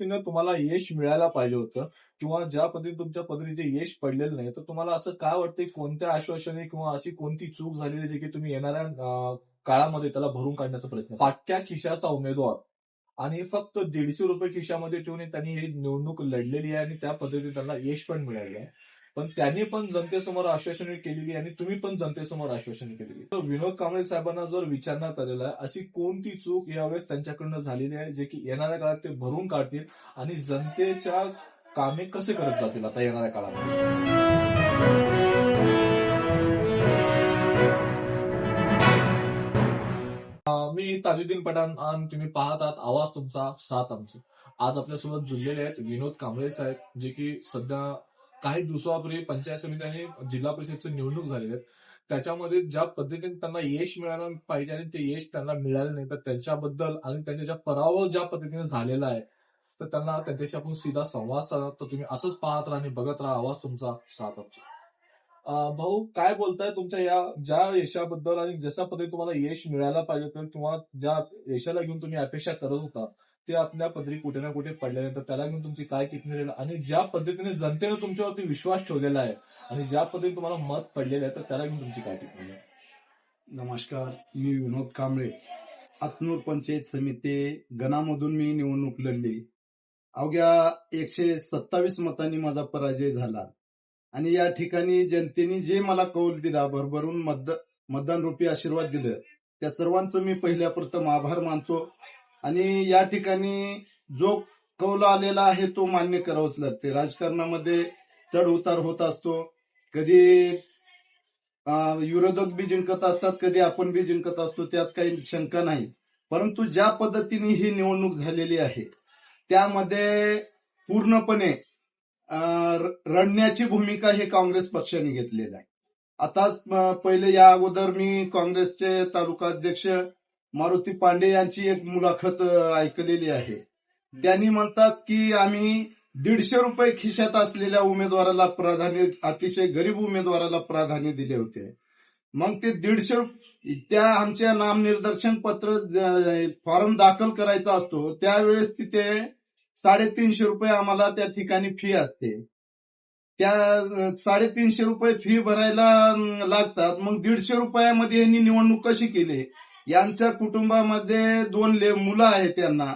पद्धतीनं तुम्हाला यश मिळायला पाहिजे होतं किंवा ज्या पद्धतीने तुमच्या पद्धतीचे यश पडलेलं नाही तर तुम्हाला असं काय वाटतं कोणत्या आश्वासने किंवा अशी कोणती चूक झालेली आहे जी की तुम्ही येणाऱ्या काळामध्ये त्याला भरून काढण्याचा प्रयत्न करा? फाटक्या खिशाचा उमेदवार आणि फक्त दीडशे रुपये खिशामध्ये ठेवून त्यांनी ही निवडणूक लढलेली आहे आणि त्या पद्धतीने त्यांना यश पण मिळालेलं आहे पण त्यांनी पण जनतेसमोर आश्वासने केलेली आणि तुम्ही पण जनतेसमोर आश्वासने केलेली. तर विनोद कांबळे साहेबांना जर विचारण्यात आलेलं आहे अशी कोणती चूक यावेळेस त्यांच्याकडनं झालेली आहे जे की येणाऱ्या काळात ते भरून काढतील आणि जनतेच्या कामे कसे करत जातील आता येणाऱ्या काळात मी ताजुद्दीन पठाण आणि तुम्ही पाहत आहात आवाज तुमचा साथ आमचा. आज आपल्यासोबत जुळलेले आहेत विनोद कांबळे साहेब जे की सध्या काही दिवसापूर्वी पंचायत समिती आणि जिल्हा परिषदची निवडणूक झालेली आहेत. त्याच्यामध्ये ज्या पद्धतीने त्यांना यश मिळालं पाहिजे आणि ते यश त्यांना मिळालं नाही तर त्यांच्याबद्दल आणि त्यांच्या ज्या पराभव ज्या पद्धतीने झालेला आहे तर त्यांना त्यांच्याशी आपण सीधा संवाद साधत. तर तुम्ही असंच पाहत राहा आणि बघत राहा. आवाज तुमचा साथ आमचा. भाऊ काय बोलताय तुमच्या या ज्या यशाबद्दल आणि जशा पद्धती तुम्हाला यश मिळायला पाहिजे होतं किंवा ज्या यशाला घेऊन तुम्ही अपेक्षा करत होता ते आपल्या पदरी कुठे ना कुठे पडलेले तर त्याला घेऊन तुमची काय किती राहील? आणि ज्या पद्धतीने जनतेने तुमच्यावरती विश्वास ठेवलेला आहे आणि ज्या पद्धतीने तुम्हाला मत पडलेलं आहे तर त्याला घेऊन तुमची काय टिप्पणी आहे? नमस्कार मी विनोद कांबळे. आत्मूर पंचायत समिती गणामधून मी निवडणूक लढली. अवघ्या एकशे सत्तावीस मतांनी माझा पराजय झाला. आणि या ठिकाणी जनतेने जे मला कौल दिला भरभरून मत मतदान रुपी आशीर्वाद दिलं त्या सर्वांचं मी पहिल्या प्रथम आभार मानतो. आणि या ठिकाणी जो कौल आलेला आहे तो मान्य करावाच लागते. राजकारणामध्ये चढ उतार होत असतो. कधी विरोधक बी जिंकत असतात कधी आपण बी जिंकत असतो त्यात काही शंका नाही. परंतु ज्या पद्धतीने ही निवडणूक झालेली आहे त्यामध्ये पूर्णपणे रडण्याची भूमिका हे काँग्रेस पक्षाने घेतलेली आहे. आताच अं, पहिले या अगोदर मी काँग्रेसचे तालुका अध्यक्ष मारुती पांडे यांची एक मुलाखत ऐकलेली आहे. त्यांनी म्हणतात की आम्ही दीडशे रुपये खिशात असलेल्या उमेदवाराला प्राधान्य अतिशय गरीब उमेदवाराला प्राधान्य दिले होते. मग ते दीडशे त्या आमच्या नामनिर्देशन पत्र फॉर्म दाखल करायचा असतो त्यावेळेस तिथे साडेतीनशे रुपये आम्हाला त्या ठिकाणी फी असते. त्या साडेतीनशे रुपये फी भरायला लागतात. मग दीडशे रुपयामध्ये यांनी निवडणूक कशी केली? यांच्या कुटुंबामध्ये दोन ले- मुलं आहेत त्यांना.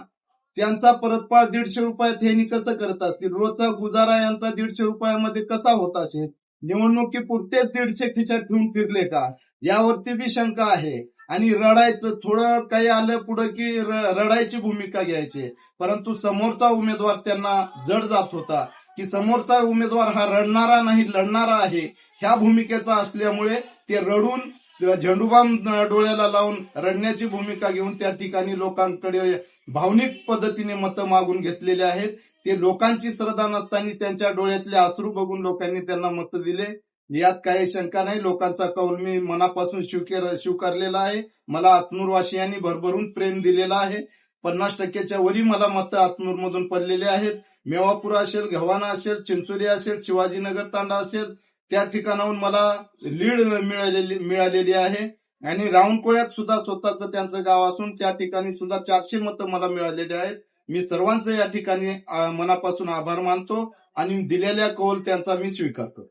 त्यांचा परतपाळ दीडशे रुपयात यांनी कसं करत असतील? रोजचा गुजारा यांचा दीडशे रुपयामध्ये कसा होत असेल? निवडणुकीपुरतेच दीडशे खिशात ठेवून फिरले का? यावरती बी शंका आहे. आणि रडायचं थोडं काही आलं पुढं की र- रडायची भूमिका घ्यायची. परंतु समोरचा उमेदवार त्यांना जड जात होता की समोरचा उमेदवार हा रडणारा नाही लढणारा आहे. ह्या भूमिकेचा असल्यामुळे ते रडून झेंडूबाम डोळ्याला लावून रडण्याची भूमिका घेऊन त्या ठिकाणी लोकांकडे भावनिक पद्धतीने मतं मागून घेतलेले आहेत. ते लोकांची श्रद्धा नसताना त्यांच्या डोळ्यातले अश्रू बघून लोकांनी त्यांना मतं दिले. यात काही शंका नाही. लोकांचा कौल मी मनापासून स्वीकार स्वीकारलेला आहे. मला आत्मूरवासियांनी भरभरून प्रेम दिलेला आहे. पन्नास टक्क्याच्या वरी मला मतं आत्मूर मधून पडलेले आहेत. मेवापूर असेल गव्हाणा असेल चिंचोली असेल शिवाजीनगर तांडा असेल त्या ठिकाणाहून मला लीड मिळालेली मिळालेली आहे. आणि राऊंडकोळ्यात सुद्धा स्वतःचं त्यांचं गाव असून त्या ठिकाणी सुद्धा चारशे मतं मला मिळालेली आहेत. मी सर्वांचं या ठिकाणी मनापासून आभार मानतो आणि दिलेल्या कौल त्यांचा मी स्वीकारतो.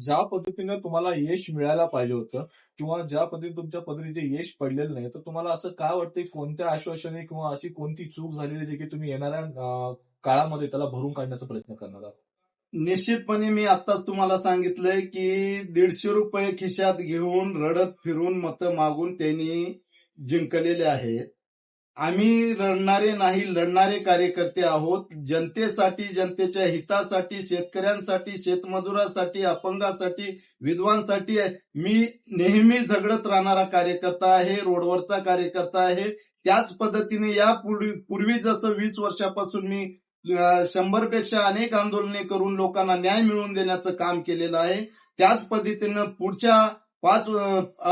ज्या पद्धतीने तुम्हाला यश मिळायला पाहिजे होतं किंवा ज्या पद्धतीने तुमच्या पद्धतीचे यश पडलेलं नाही तर तुम्हाला असं काय वाटतंय? कोणत्या आश्वासने किंवा अशी कोणती चूक झालेली जी की तुम्ही येणाऱ्या काळामध्ये त्याला भरून काढण्याचा प्रयत्न करणार आहात? निश्चितपणे मी आताच तुम्हाला सांगितलंय की दीडशे रुपये खिशात घेऊन रडत फिरून मतं मागून त्यांनी जिंकलेले आहेत. आम्ही लढणारे नाही लढणारे कार्यकर्ते आहोत. जनतेसाठी जनतेच्या हितासाठी शेतकऱ्यांसाठी शेतमजुरासाठी अपंगासाठी विद्वांसाठी मी नेहमी झगडत राहणारा कार्यकर्ता आहे रोडवरचा कार्यकर्ता आहे. त्याच पद्धतीने या पूर्वी पूर्वी जसं वीस वर्षापासून मी शंभरपेक्षा अनेक आंदोलने करून लोकांना न्याय मिळवून देण्याचं काम केलेलं आहे. त्याच पद्धतीनं पुढच्या पाच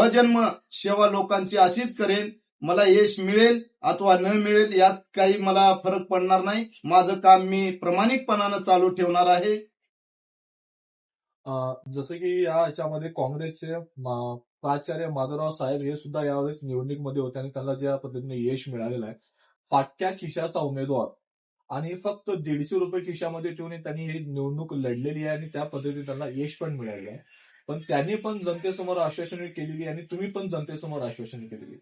अजन्म सेवा लोकांची अशीच करेन. मला यश मिळेल अथवा न मिळेल यात काही मला फरक पडणार नाही. माझं काम मी प्रामाणिकपणानं चालू ठेवणार आहे. जसं की या याच्यामध्ये काँग्रेसचे प्राचार्य माधवराव साहेब हे सुद्धा यावेळेस निवडणुकीमध्ये होते आणि त्यांना ज्या पद्धतीने यश मिळालेलं आहे. फाटक्या खिशाचा उमेदवार आणि फक्त दीडशे रुपये खिशामध्ये ठेवून त्यांनी ही निवडणूक लढलेली आहे आणि त्या पद्धतीने त्यांना यश पण मिळालेलं आहे. पण त्यांनी पण जनतेसमोर आश्वासने केलेली आणि तुम्ही पण जनतेसमोर आश्वासने केलेली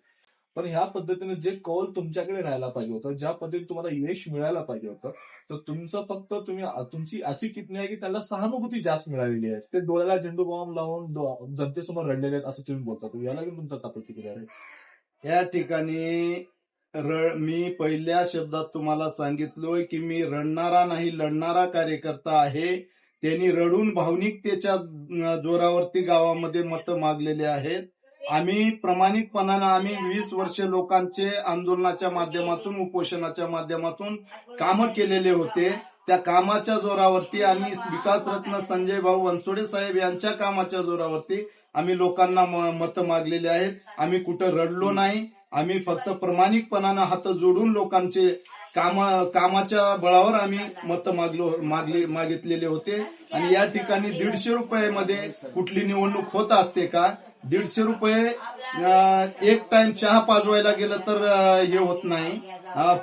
पण ह्या पद्धतीने जे कौल तुमच्याकडे राहायला पाहिजे होतं ज्या पद्धतीने तुम्हाला यश मिळायला पाहिजे होतं तर तुमचं फक्त तुम्ही तुमची अशी किटणी आहे की त्याला सहानुभूती जास्त मिळालेली आहे. ते डोळ्याला झेंडू बॉम्ब लावून जनतेसमोर रडलेले आहेत असं तुम्ही बोलता. याला घेऊन तुमचा काय प्रतिक्रिया आहे. या ठिकाणी रड मी पहिल्या शब्दात तुम्हाला सांगितलोय की मी रडणारा नाही लढणारा कार्यकर्ता आहे. त्यांनी रडून भावनिकतेच्या जोरावरती गावामध्ये मतं मागलेले आहेत. आम्ही प्रामाणिकपणानं आम्ही वीस वर्ष लोकांचे आंदोलनाच्या माध्यमातून उपोषणाच्या माध्यमातून कामं केलेले होते. त्या कामाच्या जोरावरती आणि विकासरत्न संजय भाऊ वनसोडे साहेब यांच्या कामाच्या जोरावरती आम्ही लोकांना म- मतं मागलेली आहेत. आम्ही कुठं रडलो नाही. आम्ही फक्त प्रामाणिकपणानं हात जोडून लोकांचे कामा कामाच्या बळावर आम्ही मतं मागलो मागले मागितलेले होते. आणि या ठिकाणी दीडशे रुपयामध्ये कुठली निवडणूक होत असते का? दीडशे रुपये एक टाइम चहा पाजवायला गेलं तर हे होत नाही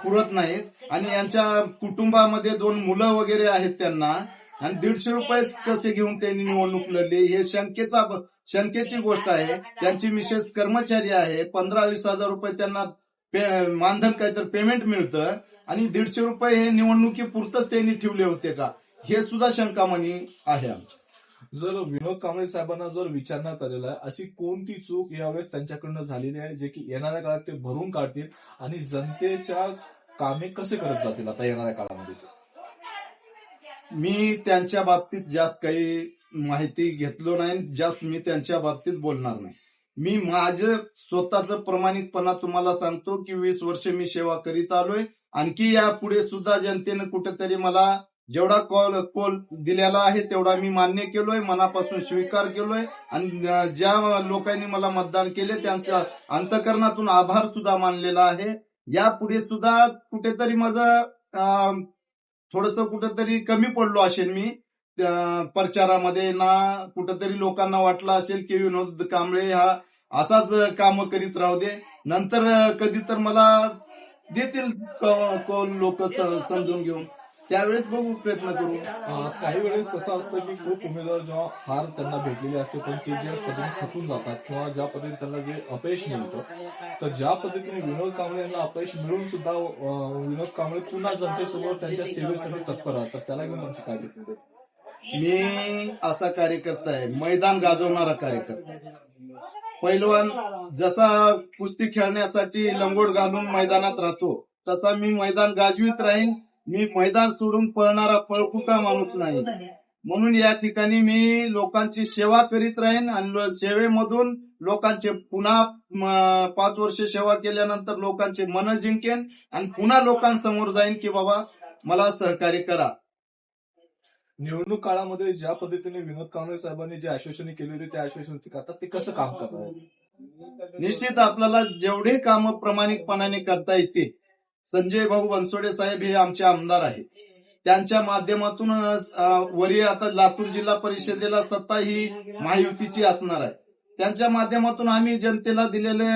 पुरत नाहीत. आणि यांच्या कुटुंबामध्ये दोन मुलं वगैरे आहेत त्यांना. आणि दीडशे रुपयेच कसे घेऊन त्यांनी निवडणूक लढली? हे शंकेचा शंकेची गोष्ट आहे. त्यांची मिसेस कर्मचारी आहे पंधरा वीस हजार रुपये त्यांना मानधन काहीतरी पेमेंट मिळतं आणि दीडशे रुपये हे निवडणुकीपुरतच त्यांनी ठेवले होते का? हे सुद्धा शंकामणी आहे आमची. जर विनोद कांबळे साहेबांना जर विचारण्यात आलेलं आहे अशी कोणती चूक यावेळेस त्यांच्याकडनं झालेली आहे जे की येणाऱ्या काळात ते भरून काढतील आणि जनतेच्या कामे कसे करत जातील आता येणाऱ्या काळामध्ये? मी त्यांच्या बाबतीत जास्त काही माहिती घेतलो नाही जास्त मी त्यांच्या बाबतीत बोलणार नाही. मी माझं स्वतःच प्रमाणितपणा तुम्हाला सांगतो की वीस वर्ष मी सेवा करीत आलोय. आणखी यापुढे सुद्धा जनतेनं कुठेतरी मला जेवढा कॉल कॉल दिलेला आहे तेवढा मी मान्य केलोय मनापासून स्वीकार केलोय. आणि ज्या लोकांनी मला मतदान केले त्यांचा अंतकरणातून आभार सुद्धा मानलेला आहे. यापुढे सुद्धा कुठेतरी माझं थोडस कुठेतरी कमी पडलो असेल मी. प्रचारामध्ये ना कुठंतरी लोकांना वाटलं असेल की विनोद कांबळे हा असाच काम करीत राहू दे. नंतर कधी तर मला देतील लोक समजून घेऊन. त्यावेळेस बघू प्रयत्न करू. काही वेळेस कसं असतं की खूप उमेदवार जेव्हा हार त्यांना भेटलेली असते पण ते ज्या पद्धतीने खचून जातात किंवा ज्या पद्धतीने त्यांना जे अपयश मिळतं तर ज्या पद्धतीने विनोद कांबळे यांना अपयश मिळून सुद्धा विनोद कांबळे पुन्हा जनतेसोबत त्यांच्या सेवेसाठी तत्पर राहतात. त्याला घेऊन आमची काय मी असा कार्यकर्ता आहे. मैदान गाजवणारा कार्यकर्ता पैलवान जसा कुस्ती खेळण्यासाठी लंगोट घालून मैदानात राहतो तसा मी मैदान गाजवीत राहीन. मी मैदान सोडून पळणारा पळकुटा माणूस नाही. म्हणून या ठिकाणी मी लोकांची सेवा करीत राहीन आणि सेवेमधून लोकांचे पुन्हा पाच वर्ष सेवा केल्यानंतर लोकांचे मन जिंकेन आणि पुन्हा लोकांसमोर जाईन की बाबा मला सहकार्य करा. निवडणूक काळामध्ये ज्या पद्धतीने विनोद कांबळे साहेबांनी जे आश्वासने केली होती त्या आश्वासने करतात ते कसं काम करतात? निश्चित आपल्याला जेवढे काम प्रामाणिकपणाने करता येते संजय भाऊ बनसोडे साहेब हे आमचे आमदार आहेत. त्यांच्या माध्यमातून वरी आता लातूर जिल्हा परिषदेला सत्ता ही महायुतीची असणार आहे. त्यांच्या माध्यमातून आम्ही जनतेला दिलेले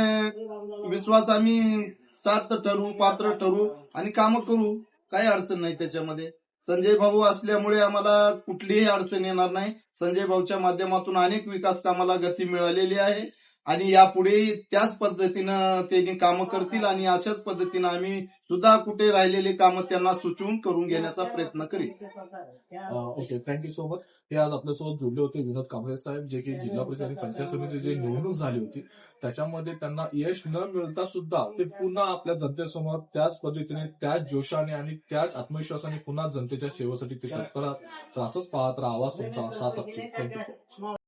विश्वास आम्ही सार्थ ठरवू पात्र ठरवू आणि कामं करू. काही अडचण नाही त्याच्यामध्ये. संजय भाऊ असल्यामुळे आम्हाला कुठलीही अडचण येणार नाही. संजय भाऊच्या माध्यमातून अनेक विकास कामाला गती मिळालेली आहे. आणि यापुढे त्याच पद्धतीनं ते कामं करतील आणि अशाच पद्धतीनं आम्ही सुद्धा कुठे राहिलेले कामं त्यांना सुचवून करून घेण्याचा प्रयत्न करील ओके. थँक्यू सो मच हे आज आपल्यासोबत जुळले होते विनोद कांबळे साहेब जे की जिल्हा परिषद आणि पंचायत समिती जी निवडणूक झाली होती त्याच्यामध्ये त्यांना यश न मिळता सुद्धा ते पुन्हा आपल्या जनतेसमोर त्याच पद्धतीने त्याच जोशाने आणि त्याच आत्मविश्वासाने पुन्हा जनतेच्या सेवेसाठी ते तत्पर तर असंच पाहत राहा. आवाज तुमचा सात थँक्यू